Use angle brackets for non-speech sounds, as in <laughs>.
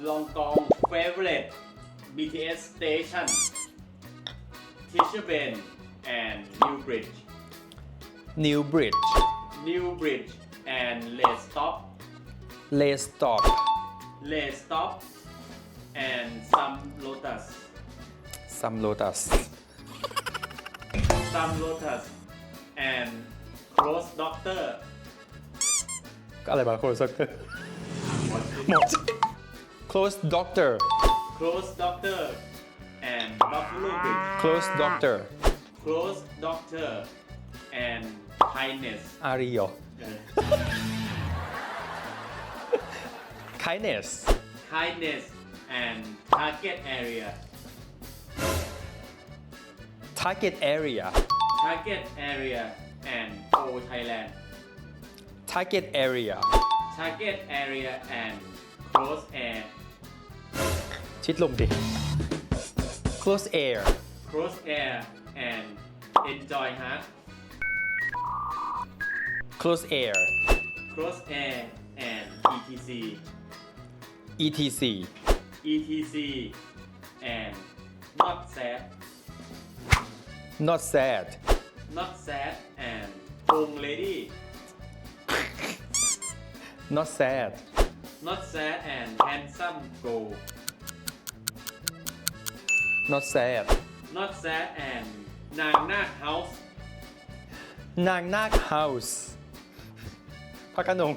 Long Gong favorite BTS station Teacher Ben and New Bridge New Bridge New Bridge and Lay Stop Lay Stop Lay Stop and Some Lotus Some Lotus Some Lotus and Close Doctor ก็อะไรบ้าง Close Doctor หมด <laughs> close doctor. Close doctor. And buffalo bridge. Close doctor. Close doctor. And kindness. Ario. <laughs> Kindness. Kindness and target area. Target area. Target area and old Thailand. Target area. Target area and ชิดลมดิ Close Air Close Air and Enjoy Heart Close Air Close Air and ETC ETC ETC and Not Sad Not Sad Not Sad and Home Lady Not Sad Not Sad and Handsome Go Not Sad Not Sad and นางนาค House นางนาค House พระโขนง